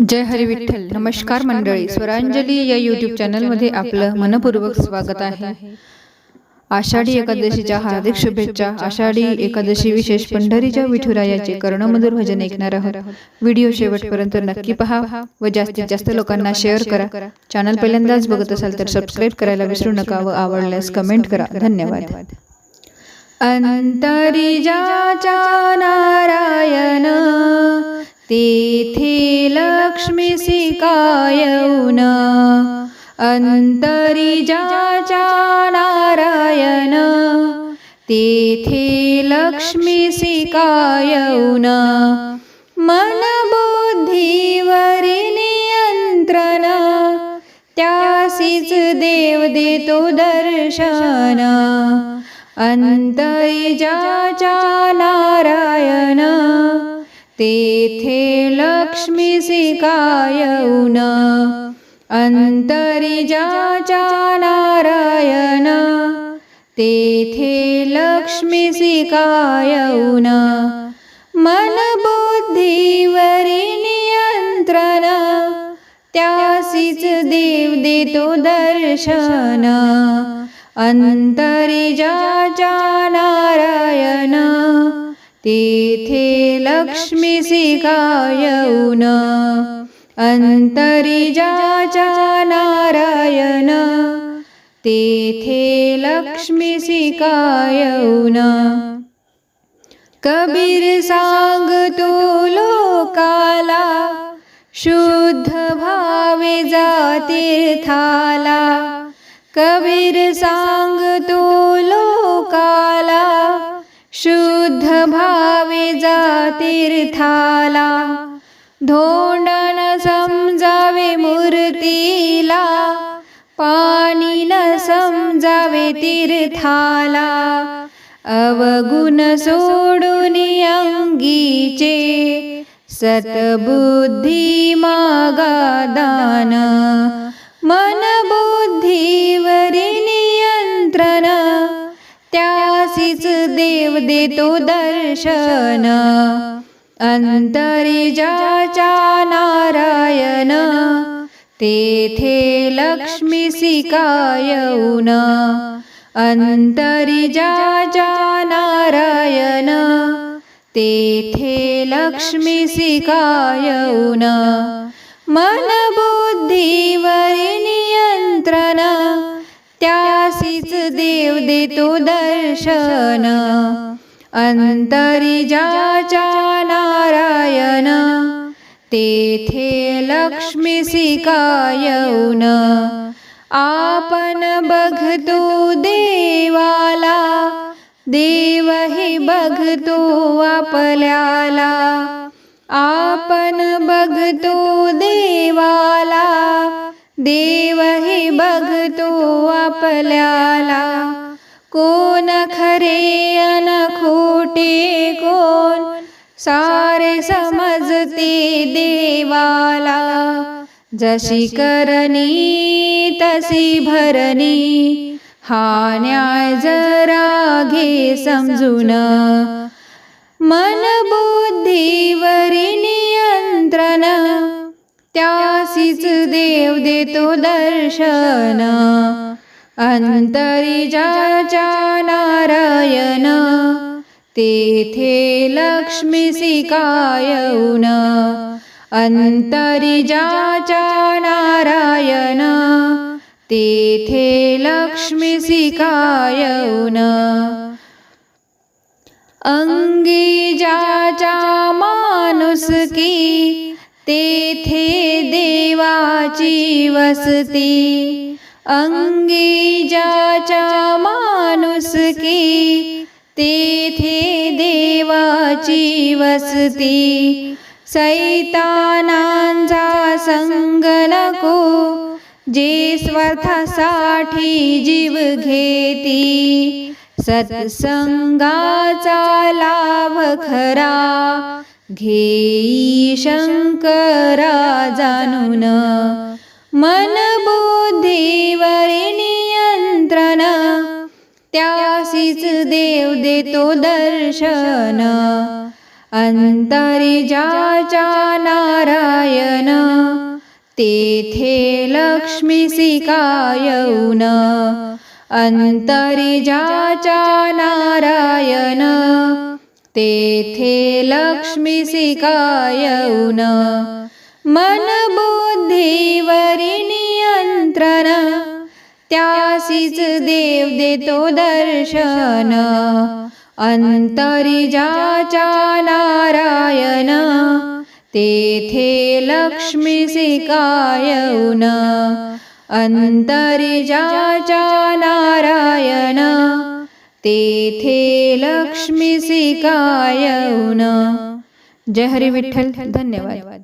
जय हरी विठ्ठल. नमस्कार मंडळी. स्वरांजली या यूट्यूब चॅनलमध्ये आपलं मनपूर्वक स्वागत आहे. आषाढी एकादशीच्या हार्दिक शुभेच्छा. आषाढी एकादशी विशेष पंढरीच्या विठुरायाचे कर्णमधुर भजन ऐकणार आहोत. व्हिडिओ शेवटपर्यंत नक्की पहा व जास्तीत जास्त लोकांना शेअर करा. चॅनल पहिल्यांदाच बघत असाल तर सबस्क्राईब करायला विसरू नका व आवडल्यास कमेंट करा. धन्यवाद. अंतरिजाचा नारायण तेथे लक्ष्मी सिकायऊन अंतरिजाचा नारायण। तेथे लक्ष्मी सिकायऊन मन बुद्धीवरी नियंत्रण त्यासीच देव देतो दर्शन। अंतरिजाचा नारायण। तेथे लक्ष्मी सिकायऊन अंतरिजाचा नारायण तेथे लक्ष्मी सिकायऊन मन नियंत्रण त्यासीच देव देतो दर्शन अंतरिजाचा नारायण. तेथे लक्ष्मी सिकायऊन अंतरिजाचा नारायण तेथे लक्ष्मी सिकायऊन कबीर सांगतो लोकाला शुद्ध भावे जातीर्थाला कबीर सांगतो तीर्थाला. धोंडण समजावे मूर्तीला. पाणी न समजावे तीर्थाला. अवगुण सोडून अंगीचे. सतबुद्धी मागा दान. मन बुद्धिव त्यासीच देव देतो दर्शन. अंतरिजाचा नारायण. तेथे लक्ष्मी सिकायऊन अंतरिजाचा नारायण. तेथे लक्ष्मी सिकायऊन मन बुद्धीवरी नियंत्रण. त्यासीच देव देतो दर्शन. अंतरिजाचा नारायण. तेथे लक्ष्मी सिकायऊन आपण बघतो देवाला. देवही बघतो आपल्याला. आपण बघतो देवाला. देवही बघतो आपल्याला. कोण खरे अन खोटे कोण? सारे समजते देवाला. जशी करणी तशी भरणी. हा न्याय जरा घे समजून. मन बुद्धीवरी नियंत्रण. त्यासीच देव देतो दर्शन. अंतरिजाचा नारायण. तेथे लक्ष्मी अंतरी अंतरिजाचा नारायण. तेथे लक्ष्मी सिकायऊन अंगी ज्याच्या माणुसकी तेथे देवाची वसती अंगी ज्याच्या माणूस की तेथे देवाची वसती. सैतानांचा संग नको जे स्वार्थासाठी जीव घेती. सत्संगाचा लाभ खरा घेई शंकरा जाणून मन बुद्धीवरी नियंत्रण त्यासीच देव देतो दर्शन अंतरिजाचा नारायण तेथे लक्ष्मीसी कायऊन अंतरिजाचा नारायण तेथे लक्ष्मी कायऊन मन बुद्धीवरी नियंत्रण त्यासीच देव देतो दर्शन अंतरिजाचा नारायण तेथे लक्ष्मीसी कायऊन अंतरिजाचा नारायण तेथे लक्ष्मीसी कायऊन जय हरी विठ्ठल. धन्यवाद.